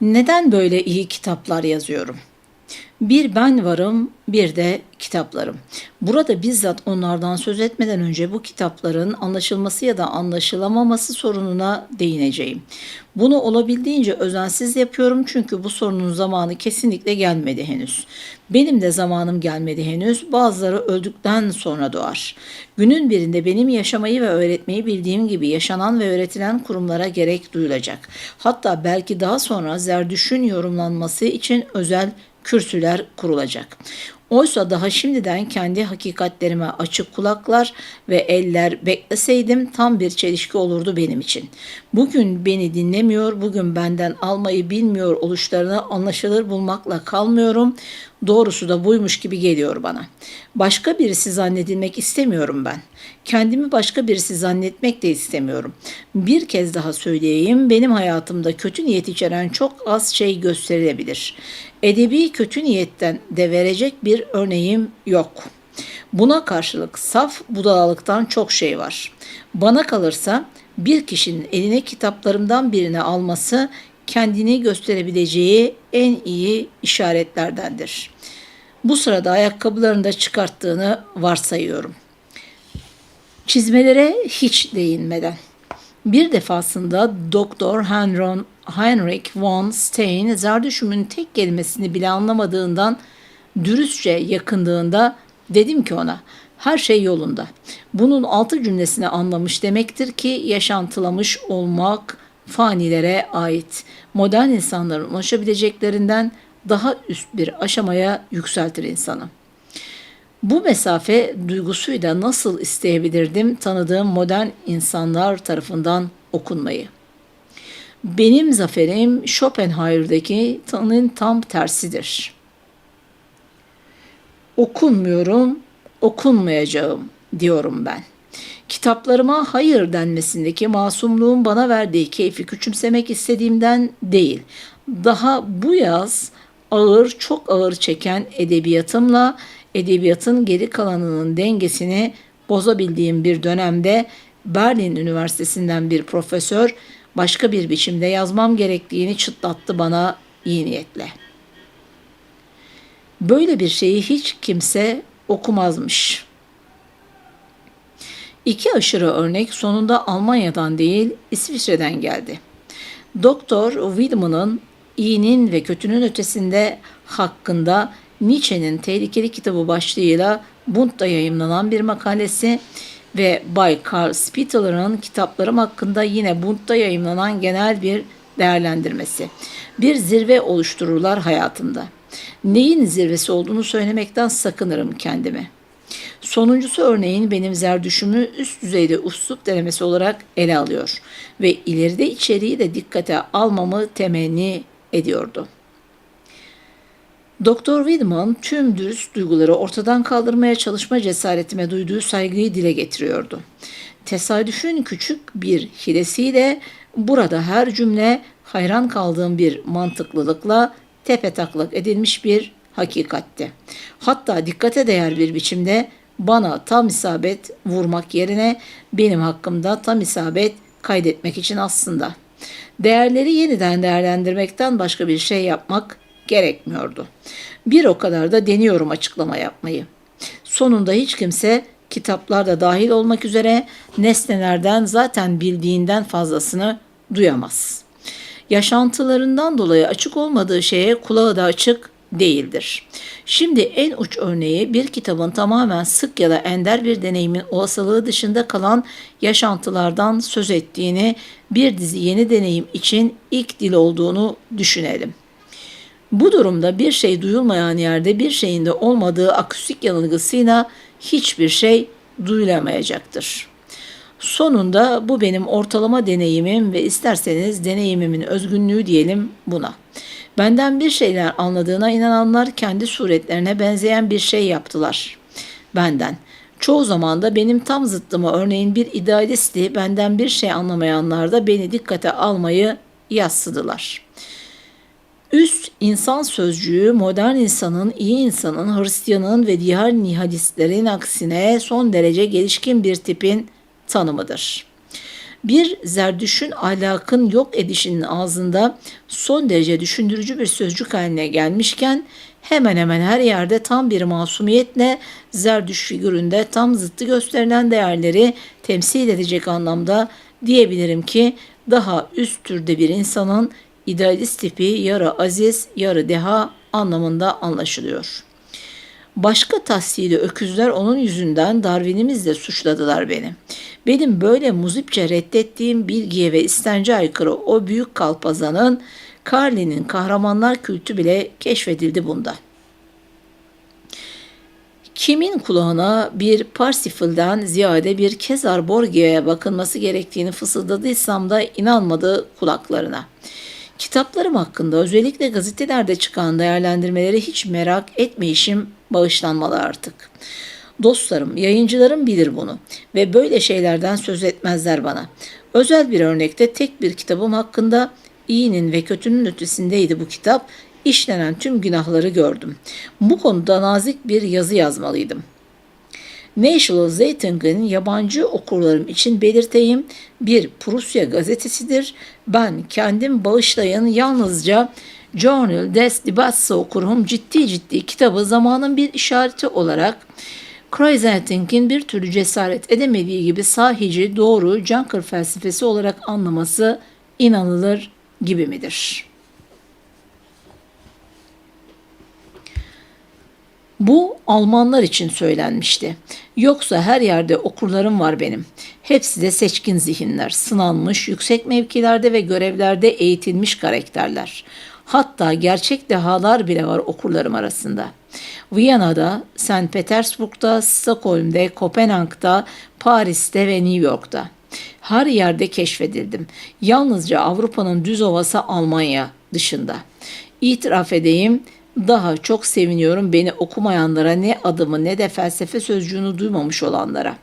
Neden böyle iyi kitaplar yazıyorum? Bir ben varım, bir de kitaplarım. Burada bizzat onlardan söz etmeden önce bu kitapların anlaşılması ya da anlaşılamaması sorununa değineceğim. Bunu olabildiğince özensiz yapıyorum çünkü bu sorunun zamanı kesinlikle gelmedi henüz. Benim de zamanım gelmedi henüz. Bazıları öldükten sonra doğar. Günün birinde benim yaşamayı ve öğretmeyi bildiğim gibi yaşanan ve öğretilen kurumlara gerek duyulacak. Hatta belki daha sonra Zerdüş'ün yorumlanması için özel kürsüler kurulacak. Oysa daha şimdiden kendi hakikatlerime açık kulaklar ve eller bekleseydim tam bir çelişki olurdu benim için. Bugün beni dinlemiyor, bugün benden almayı bilmiyor oluşlarını anlaşılır bulmakla kalmıyorum. Doğrusu da buymuş gibi geliyor bana. Başka birisi zannedilmek istemiyorum ben. Kendimi başka birisi zannetmek de istemiyorum. Bir kez daha söyleyeyim, benim hayatımda kötü niyet içeren çok az şey gösterilebilir. Edebi kötü niyetten de verecek bir örneğim yok. Buna karşılık saf budalalıktan çok şey var. Bana kalırsa bir kişinin eline kitaplarımdan birini alması kendini gösterebileceği en iyi işaretlerdendir. Bu sırada ayakkabılarını da çıkarttığını varsayıyorum. Çizmelere hiç değinmeden. Bir defasında Doktor Henron, Heinrich von Stein, Zerdüşüm'ün tek kelimesini bile anlamadığından dürüstçe yakındığında dedim ki ona her şey yolunda. Bunun altı cümlesini anlamış demektir ki yaşantılamış olmak fanilere ait. Modern insanların ulaşabileceklerinden daha üst bir aşamaya yükseltir insanı. Bu mesafe duygusuyla nasıl isteyebilirdim tanıdığım modern insanlar tarafından okunmayı. Benim zaferim Schopenhauer'daki tanın tam tersidir. Okunmuyorum, okunmayacağım diyorum ben. Kitaplarıma hayır denmesindeki masumluğun bana verdiği keyfi küçümsemek istediğimden değil. Daha bu yaz ağır, çok ağır çeken edebiyatımla edebiyatın geri kalanının dengesini bozabildiğim bir dönemde Berlin Üniversitesi'nden bir profesör başka bir biçimde yazmam gerektiğini çıtlattı bana iyi niyetle. Böyle bir şeyi hiç kimse okumazmış. İki aşırı örnek sonunda Almanya'dan değil İsviçre'den geldi. Doktor Widman'ın iyinin ve kötünün ötesinde hakkında Nietzsche'nin Tehlikeli Kitabı başlığıyla Bund'da yayımlanan bir makalesi ve Bay Carl Spitaler'ın kitaplarım hakkında yine Bund'da yayımlanan genel bir değerlendirmesi. Bir zirve oluştururlar hayatımda. Neyin zirvesi olduğunu söylemekten sakınırım kendimi. Sonuncusu örneğin benim zerdüşümü üst düzeyde uslup denemesi olarak ele alıyor ve ileride içeriği de dikkate almamı temenni ediyordu. Doktor Widman tüm dürüst duyguları ortadan kaldırmaya çalışma cesaretime duyduğu saygıyı dile getiriyordu. Tesadüfün küçük bir hilesiyle burada her cümle hayran kaldığım bir mantıklılıkla tepe taklak edilmiş bir hakikatti. Hatta dikkate değer bir biçimde bana tam isabet vurmak yerine benim hakkımda tam isabet kaydetmek için aslında. Değerleri yeniden değerlendirmekten başka bir şey yapmak gerekmiyordu. Bir o kadar da deniyorum açıklama yapmayı. Sonunda hiç kimse kitaplarda dahil olmak üzere nesnelerden zaten bildiğinden fazlasını duyamaz. Yaşantılarından dolayı açık olmadığı şeye kulağı da açık değildir. Şimdi en uç örneği bir kitabın tamamen sık ya da ender bir deneyimin olasılığı dışında kalan yaşantılardan söz ettiğini, bir dizi yeni deneyim için ilk dil olduğunu düşünelim. Bu durumda bir şey duyulmayan yerde bir şeyin de olmadığı akustik yanılgısıyla hiçbir şey duyulamayacaktır. Sonunda bu benim ortalama deneyimim ve isterseniz deneyimimin özgünlüğü diyelim buna. Benden bir şeyler anladığına inananlar kendi suretlerine benzeyen bir şey yaptılar. Benden. Çoğu zaman da benim tam zıttıma örneğin bir idealisti benden bir şey anlamayanlar da beni dikkate almayı yassıdılar.'' Üst insan sözcüğü modern insanın, iyi insanın, Hristiyanın ve diğer nihadistlerin aksine son derece gelişkin bir tipin tanımıdır. Bir zerdüşün ahlakın yok edişinin ağzında son derece düşündürücü bir sözcük haline gelmişken hemen hemen her yerde tam bir masumiyetle zerdüş figüründe tam zıttı gösterilen değerleri temsil edecek anlamda diyebilirim ki daha üst türde bir insanın idealist tipi yarı aziz, yarı deha anlamında anlaşılıyor. Başka tahsili öküzler onun yüzünden Darwin'imizle suçladılar beni. Benim böyle muzipçe reddettiğim bilgiye ve istence aykırı o büyük kalpazanın Carly'nin kahramanlar kültü bile keşfedildi bunda. Kimin kulağına bir Parsifal'den ziyade bir Kezar Borgia'ya bakılması gerektiğini fısıldadıysam da inanmadı kulaklarına. Kitaplarım hakkında özellikle gazetelerde çıkan değerlendirmeleri hiç merak etmeyişim bağışlanmalı artık. Dostlarım, yayıncılarım bilir bunu ve böyle şeylerden söz etmezler bana. Özel bir örnekte tek bir kitabım hakkında iyinin ve kötünün ötesindeydi bu kitap. İşlenen tüm günahları gördüm. Bu konuda nazik bir yazı yazmalıydım. National Zeitungen yabancı okurlarım için belirteyim bir Prusya gazetesidir. Ben kendim bağışlayan yalnızca Journal des Debats okurum ciddi ciddi kitabı zamanın bir işareti olarak Kreuzerting'in bir türlü cesaret edemediği gibi sahici, doğru, Junker felsefesi olarak anlaması inanılır gibi midir?'' Bu Almanlar için söylenmişti. Yoksa her yerde okurlarım var benim. Hepsi de seçkin zihinler, sınanmış, yüksek mevkilerde ve görevlerde eğitilmiş karakterler. Hatta gerçek dehalar bile var okurlarım arasında. Viyana'da, St. Petersburg'da, Stockholm'de, Kopenhag'da, Paris'te ve New York'ta. Her yerde keşfedildim. Yalnızca Avrupa'nın düz ovası Almanya dışında. İtiraf edeyim, daha çok seviniyorum beni okumayanlara ne adımı ne de felsefe sözcüğünü duymamış olanlara.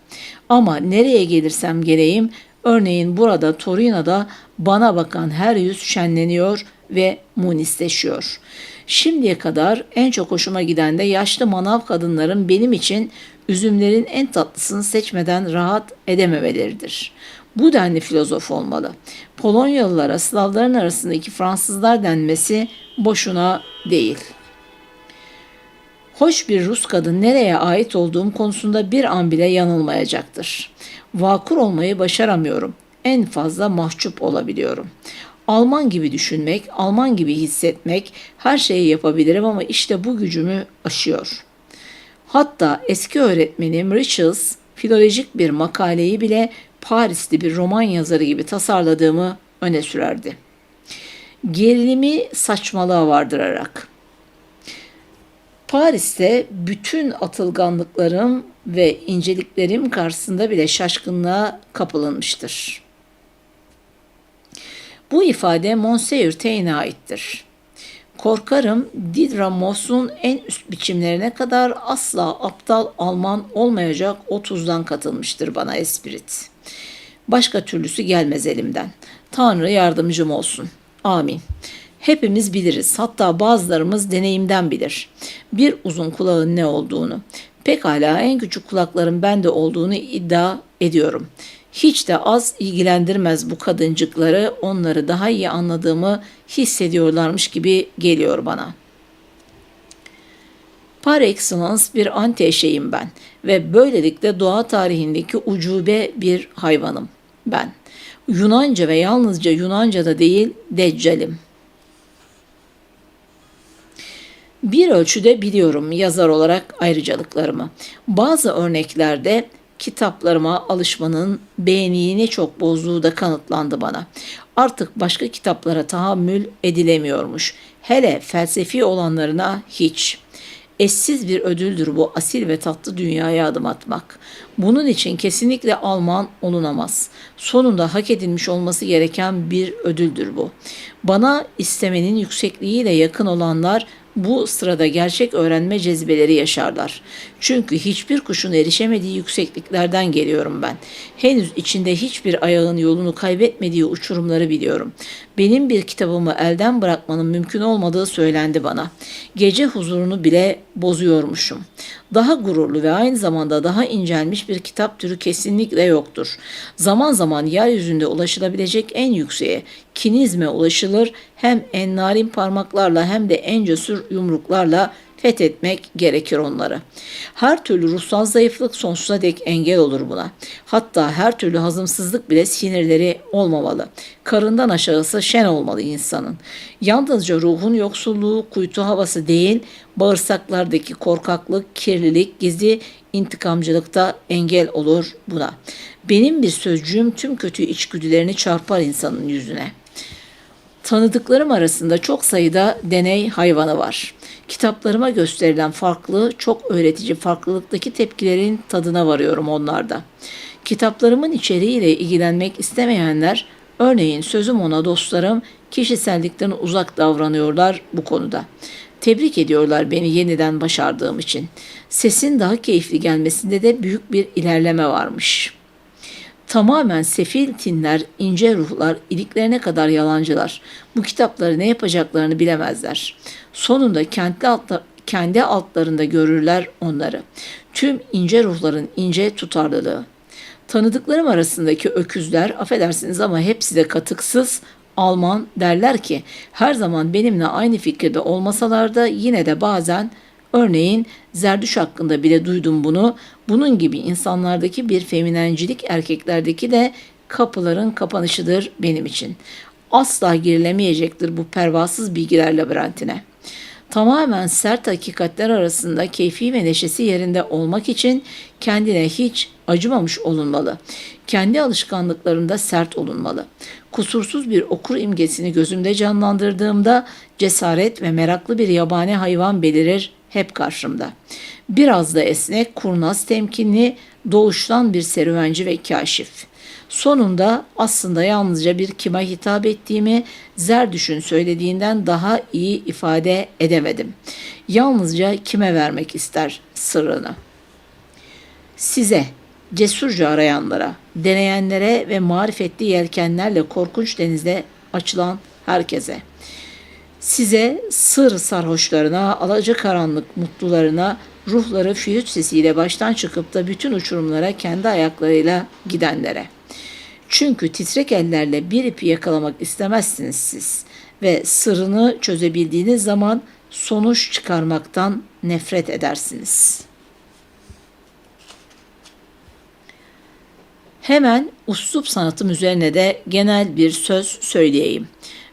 Ama nereye gelirsem geleyim örneğin burada Torino'da bana bakan her yüz şenleniyor ve munisleşiyor. Şimdiye kadar en çok hoşuma giden de yaşlı manav kadınların benim için üzümlerin en tatlısını seçmeden rahat edememeleridir. Bu denli filozof olmalı. Polonyalılara Slavların arasındaki Fransızlar denmesi boşuna değil.'' Hoş bir Rus kadın nereye ait olduğum konusunda bir an bile yanılmayacaktır. Vakur olmayı başaramıyorum. En fazla mahcup olabiliyorum. Alman gibi düşünmek, Alman gibi hissetmek, her şeyi yapabilirim ama işte bu gücümü aşıyor. Hatta eski öğretmenim Richards filolojik bir makaleyi bile Parisli bir roman yazarı gibi tasarladığımı öne sürerdi. Gerilimi saçmalığa vardırarak Paris'te bütün atılganlıklarım ve inceliklerim karşısında bile şaşkınlığa kapılınmıştır. Bu ifade Monsieur Taine'e aittir. Korkarım Didramos'un en üst biçimlerine kadar asla aptal Alman olmayacak o tuzdan katılmıştır bana esprit. Başka türlüsü gelmez elimden. Tanrı yardımcım olsun. Amin. Hepimiz biliriz. Hatta bazılarımız deneyimden bilir. Bir uzun kulağın ne olduğunu. Pekala en küçük kulakların bende olduğunu iddia ediyorum. Hiç de az ilgilendirmez bu kadıncıkları onları daha iyi anladığımı hissediyorlarmış gibi geliyor bana. Par excellence bir anti eşeğim ben ve böylelikle doğa tarihindeki ucube bir hayvanım ben. Yunanca ve yalnızca Yunanca da değil Deccalim.'' Bir ölçüde biliyorum yazar olarak ayrıcalıklarımı. Bazı örneklerde kitaplarıma alışmanın beğeniyi çok bozduğu da kanıtlandı bana. Artık başka kitaplara tahammül edilemiyormuş. Hele felsefi olanlarına hiç. Eşsiz bir ödüldür bu asil ve tatlı dünyaya adım atmak. Bunun için kesinlikle Alman olunamaz. Sonunda hak edilmiş olması gereken bir ödüldür bu. Bana istemenin yüksekliğiyle yakın olanlar bu sırada gerçek öğrenme cezbeleri yaşarlar. Çünkü hiçbir kuşun erişemediği yüksekliklerden geliyorum ben. Henüz içinde hiçbir ayağın yolunu kaybetmediği uçurumları biliyorum. Benim bir kitabımı elden bırakmanın mümkün olmadığı söylendi bana. Gece huzurunu bile bozuyormuşum. Daha gururlu ve aynı zamanda daha incelmiş bir kitap türü kesinlikle yoktur. Zaman zaman yeryüzünde ulaşılabilecek en yükseğe, kinizme ulaşılır hem en narin parmaklarla hem de en cesur yumruklarla fethetmek gerekir onları. Her türlü ruhsal zayıflık sonsuza dek engel olur buna. Hatta her türlü hazımsızlık bile sinirleri olmamalı. Karından aşağısı şen olmalı insanın. Yalnızca ruhun yoksulluğu, kuytu havası değil, bağırsaklardaki korkaklık, kirlilik, gizli intikamcılıkta engel olur buna. Benim bir sözcüğüm tüm kötü içgüdülerini çarpar insanın yüzüne.'' Tanıdıklarım arasında çok sayıda deney hayvanı var. Kitaplarıma gösterilen farklı, çok öğretici farklılıktaki tepkilerin tadına varıyorum onlarda. Kitaplarımın içeriğiyle ilgilenmek istemeyenler, örneğin sözüm ona dostlarım, kişisellikten uzak davranıyorlar bu konuda. Tebrik ediyorlar beni yeniden başardığım için. Sesin daha keyifli gelmesinde de büyük bir ilerleme varmış.'' Tamamen sefil tinler, ince ruhlar, iliklerine kadar yalancılar. Bu kitapları ne yapacaklarını bilemezler. Sonunda kendi, altla, kendi altlarında görürler onları. Tüm ince ruhların ince tutarlılığı. Tanıdıklarım arasındaki öküzler, affedersiniz ama hepsi de katıksız, Alman derler ki her zaman benimle aynı fikirde olmasalar da yine de bazen Örneğin Zerdüş hakkında bile duydum bunu. Bunun gibi insanlardaki bir feminencilik erkeklerdeki de kapıların kapanışıdır benim için. Asla girilemeyecektir bu pervasız bilgiler labirentine. Tamamen sert hakikatler arasında keyfi ve neşesi yerinde olmak için kendine hiç acımamış olunmalı. Kendi alışkanlıklarında sert olunmalı. Kusursuz bir okur imgesini gözümde canlandırdığımda cesaret ve meraklı bir yabani hayvan belirir hep karşımda. Biraz da esnek, kurnaz, temkinli, doğuştan bir serüvenci ve kaşif. Sonunda aslında yalnızca bir kime hitap ettiğimi Zerdüş'ün söylediğinden daha iyi ifade edemedim. Yalnızca kime vermek ister sırrını. Size, cesurca arayanlara, deneyenlere ve marifetli yelkenlerle korkunç denizde açılan herkese.'' Size sır sarhoşlarına, alacakaranlık mutlularına, ruhları flüt sesiyle baştan çıkıp da bütün uçurumlara kendi ayaklarıyla gidenlere. Çünkü titrek ellerle bir ipi yakalamak istemezsiniz siz ve sırrını çözebildiğiniz zaman sonuç çıkarmaktan nefret edersiniz. Hemen uslup sanatım üzerine de genel bir söz söyleyeyim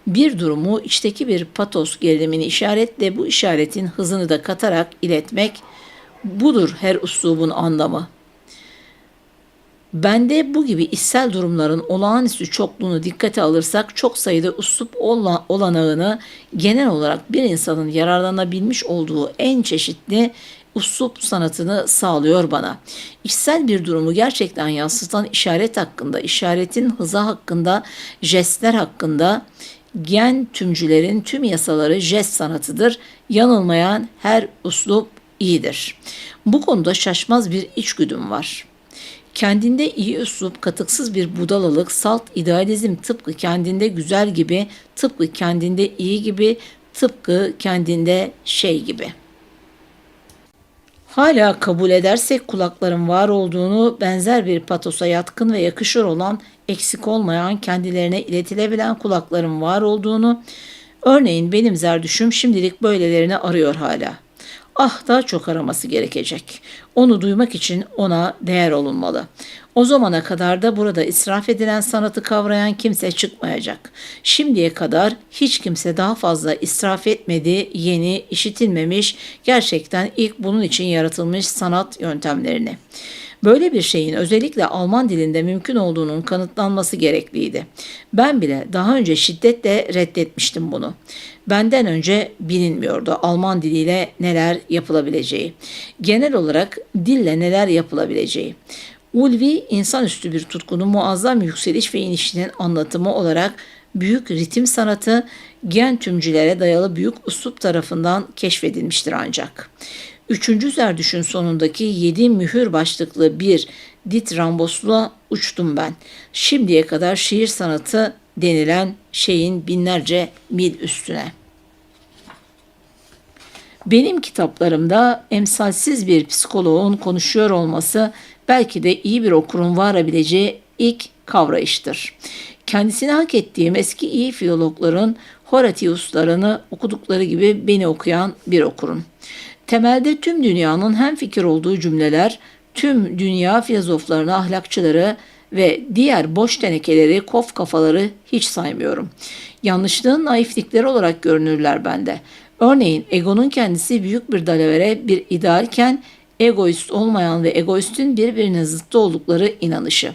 bir durumu içteki bir patos gerilimini işaretle bu işaretin hızını da katarak iletmek budur her uslubun anlamı. Bende bu gibi içsel durumların olağanüstü çokluğunu dikkate alırsak çok sayıda uslup olanağını genel olarak bir insanın yararlanabilmiş olduğu en çeşitli uslup sanatını sağlıyor bana. İçsel bir durumu gerçekten yansıtan işaret hakkında, işaretin hızı hakkında, jestler hakkında, gen tümcülerin tüm yasaları jest sanatıdır. Yanılmayan her uslup iyidir. Bu konuda şaşmaz bir içgüdüm var. Kendinde iyi üslup, katıksız bir budalalık, salt idealizm tıpkı kendinde güzel gibi, tıpkı kendinde iyi gibi, tıpkı kendinde şey gibi. Hala kabul edersek kulakların var olduğunu, benzer bir patosa yatkın ve yakışır olan eksik olmayan, kendilerine iletilebilen kulakların var olduğunu, örneğin benim zerdüşüm şimdilik böylelerini arıyor hala. Ah daha çok araması gerekecek. Onu duymak için ona değer olunmalı. O zamana kadar da burada israf edilen sanatı kavrayan kimse çıkmayacak. Şimdiye kadar hiç kimse daha fazla israf etmedi, yeni, işitilmemiş, gerçekten ilk bunun için yaratılmış sanat yöntemlerini. Böyle bir şeyin özellikle Alman dilinde mümkün olduğunun kanıtlanması gerekliydi. Ben bile daha önce şiddetle reddetmiştim bunu. Benden önce bilinmiyordu Alman diliyle neler yapılabileceği. Genel olarak dille neler yapılabileceği. Ulvi insanüstü bir tutkunun muazzam yükseliş ve inişinin anlatımı olarak büyük ritim sanatı gen tümcülere dayalı büyük uslup tarafından keşfedilmiştir ancak. Üçüncü Zerdüş'ün sonundaki yedi mühür başlıklı bir dit rambosluğa uçtum ben. Şimdiye kadar şiir sanatı denilen şeyin binlerce mil üstüne. Benim kitaplarımda emsalsiz bir psikoloğun konuşuyor olması belki de iyi bir okurun varabileceği ilk kavrayıştır. Kendisini hak ettiğim eski iyi filologların Horatiuslarını okudukları gibi beni okuyan bir okurun. Temelde tüm dünyanın hem fikir olduğu cümleler, tüm dünya filozoflarını, ahlakçıları ve diğer boş tenekeleri, kof kafaları hiç saymıyorum. Yanlışlığın naiflikleri olarak görünürler bende. Örneğin egonun kendisi büyük bir dalavere bir idealken egoist olmayan ve egoistin birbirine zıttı oldukları inanışı.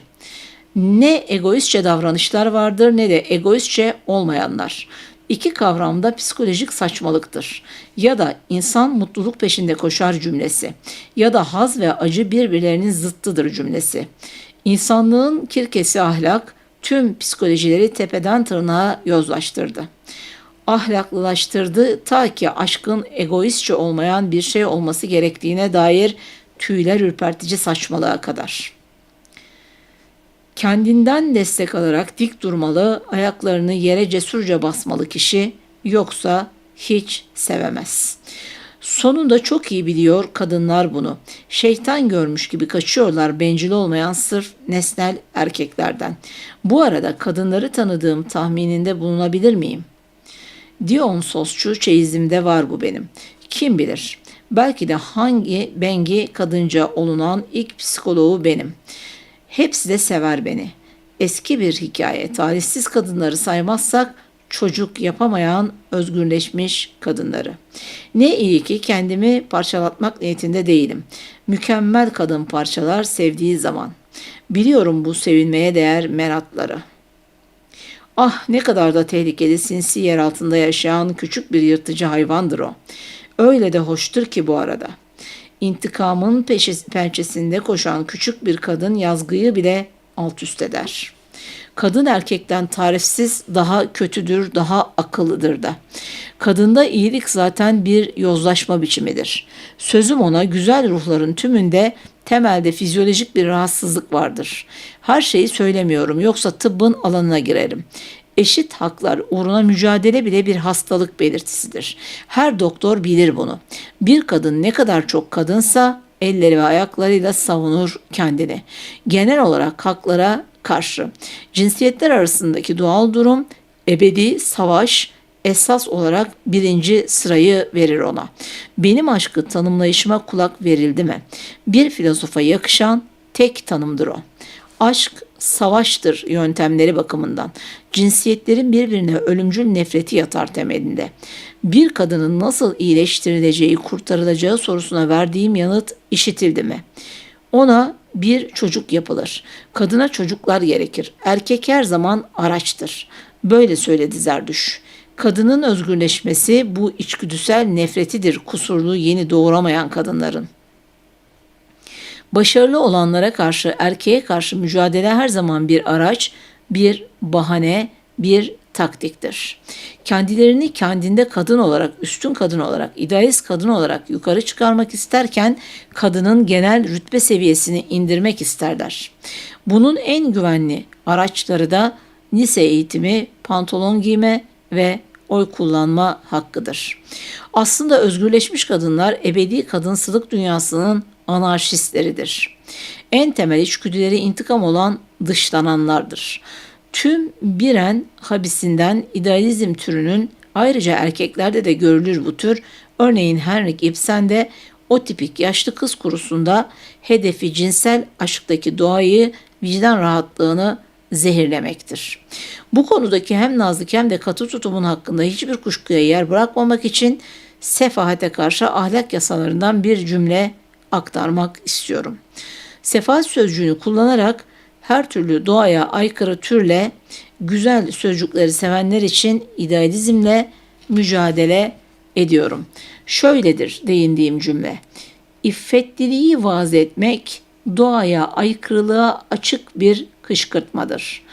Ne egoistçe davranışlar vardır ne de egoistçe olmayanlar. İki kavramda psikolojik saçmalıktır. Ya da insan mutluluk peşinde koşar cümlesi ya da haz ve acı birbirlerinin zıttıdır cümlesi. İnsanlığın kirkesi ahlak tüm psikolojileri tepeden tırnağa yozlaştırdı. Ahlaklılaştırdı ta ki aşkın egoistçe olmayan bir şey olması gerektiğine dair tüyler ürpertici saçmalığa kadar.'' Kendinden destek alarak dik durmalı, ayaklarını yere cesurca basmalı kişi yoksa hiç sevemez. Sonunda çok iyi biliyor kadınlar bunu. Şeytan görmüş gibi kaçıyorlar bencil olmayan sırf nesnel erkeklerden. Bu arada kadınları tanıdığım tahmininde bulunabilir miyim? Dionysosçu çeyizimde var bu benim. Kim bilir? Belki de hangi bengi kadınca olunan ilk psikoloğu benim.'' Hepsi de sever beni. Eski bir hikaye. Talihsiz kadınları saymazsak çocuk yapamayan özgürleşmiş kadınları. Ne iyi ki kendimi parçalatmak niyetinde değilim. Mükemmel kadın parçalar sevdiği zaman. Biliyorum bu sevinmeye değer meratları. Ah ne kadar da tehlikeli sinsi yer altında yaşayan küçük bir yırtıcı hayvandır o. Öyle de hoştur ki bu arada.'' İntikamın pençesinde koşan küçük bir kadın yazgıyı bile alt üst eder. Kadın erkekten tarifsiz daha kötüdür, daha akıllıdır da. Kadında iyilik zaten bir yozlaşma biçimidir. Sözüm ona güzel ruhların tümünde temelde fizyolojik bir rahatsızlık vardır. Her şeyi söylemiyorum yoksa tıbbın alanına girerim eşit haklar uğruna mücadele bile bir hastalık belirtisidir. Her doktor bilir bunu. Bir kadın ne kadar çok kadınsa elleri ve ayaklarıyla savunur kendini. Genel olarak haklara karşı. Cinsiyetler arasındaki doğal durum ebedi savaş esas olarak birinci sırayı verir ona. Benim aşkı tanımlayışıma kulak verildi mi? Bir filozofa yakışan tek tanımdır o. Aşk savaştır yöntemleri bakımından. Cinsiyetlerin birbirine ölümcül nefreti yatar temelinde. Bir kadının nasıl iyileştirileceği, kurtarılacağı sorusuna verdiğim yanıt işitildi mi? Ona bir çocuk yapılır. Kadına çocuklar gerekir. Erkek her zaman araçtır. Böyle söyledi Zerdüş. Kadının özgürleşmesi bu içgüdüsel nefretidir kusurlu yeni doğuramayan kadınların.'' Başarılı olanlara karşı, erkeğe karşı mücadele her zaman bir araç, bir bahane, bir taktiktir. Kendilerini kendinde kadın olarak, üstün kadın olarak, idealist kadın olarak yukarı çıkarmak isterken kadının genel rütbe seviyesini indirmek isterler. Bunun en güvenli araçları da lise eğitimi, pantolon giyme ve oy kullanma hakkıdır. Aslında özgürleşmiş kadınlar ebedi kadınsılık dünyasının anarşistleridir. En temel içgüdüleri intikam olan dışlananlardır. Tüm biren habisinden idealizm türünün ayrıca erkeklerde de görülür bu tür. Örneğin Henrik Ibsen'de o tipik yaşlı kız kurusunda hedefi cinsel aşktaki doğayı, vicdan rahatlığını zehirlemektir. Bu konudaki hem nazlık hem de katı tutumun hakkında hiçbir kuşkuya yer bırakmamak için sefahate karşı ahlak yasalarından bir cümle aktarmak istiyorum. Sefahat sözcüğünü kullanarak her türlü doğaya aykırı türle güzel sözcükleri sevenler için idealizmle mücadele ediyorum. Şöyledir değindiğim cümle. İffetliliği vaaz etmek doğaya aykırılığa açık bir kışkırtmadır.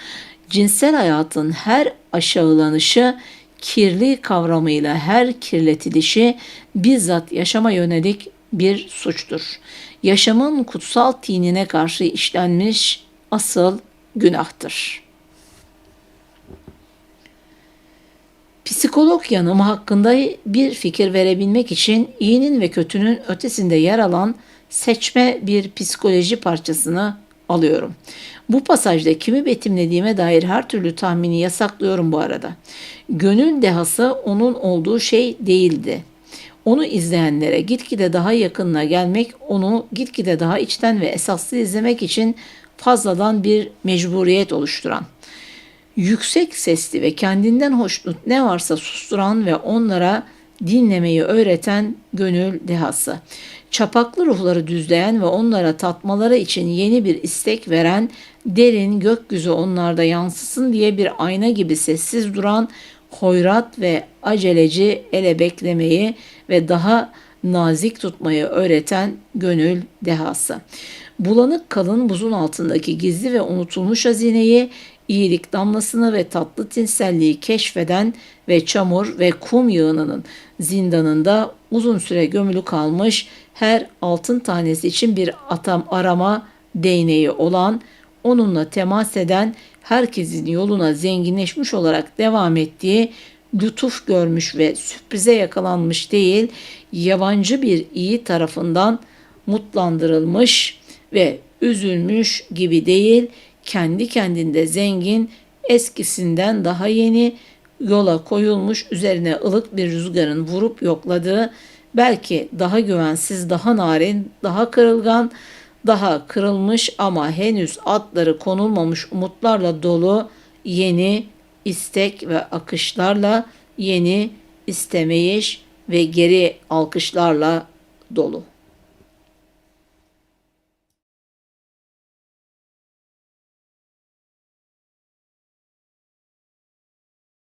Cinsel hayatın her aşağılanışı kirli kavramıyla her kirletilişi bizzat yaşama yönelik bir suçtur. Yaşamın kutsal tinine karşı işlenmiş asıl günahtır.'' Psikolog yanımı hakkında bir fikir verebilmek için iyinin ve kötünün ötesinde yer alan seçme bir psikoloji parçasını alıyorum. Bu pasajda kimi betimlediğime dair her türlü tahmini yasaklıyorum bu arada. Gönül dehası onun olduğu şey değildi. Onu izleyenlere gitgide daha yakınına gelmek, onu gitgide daha içten ve esaslı izlemek için fazladan bir mecburiyet oluşturan yüksek sesli ve kendinden hoşnut ne varsa susturan ve onlara dinlemeyi öğreten gönül dehası. Çapaklı ruhları düzleyen ve onlara tatmaları için yeni bir istek veren, derin gökyüzü onlarda yansısın diye bir ayna gibi sessiz duran, hoyrat ve aceleci ele beklemeyi ve daha nazik tutmayı öğreten gönül dehası. Bulanık kalın buzun altındaki gizli ve unutulmuş hazineyi, iyilik damlasını ve tatlı tinselliği keşfeden ve çamur ve kum yığınının zindanında uzun süre gömülü kalmış her altın tanesi için bir atam arama değneği olan, onunla temas eden herkesin yoluna zenginleşmiş olarak devam ettiği lütuf görmüş ve sürprize yakalanmış değil, yabancı bir iyi tarafından mutlandırılmış ve üzülmüş gibi değil, kendi kendinde zengin, eskisinden daha yeni, yola koyulmuş üzerine ılık bir rüzgarın vurup yokladığı, belki daha güvensiz, daha narin, daha kırılgan, daha kırılmış ama henüz atları konulmamış umutlarla dolu yeni istek ve akışlarla yeni istemeyiş ve geri alkışlarla dolu.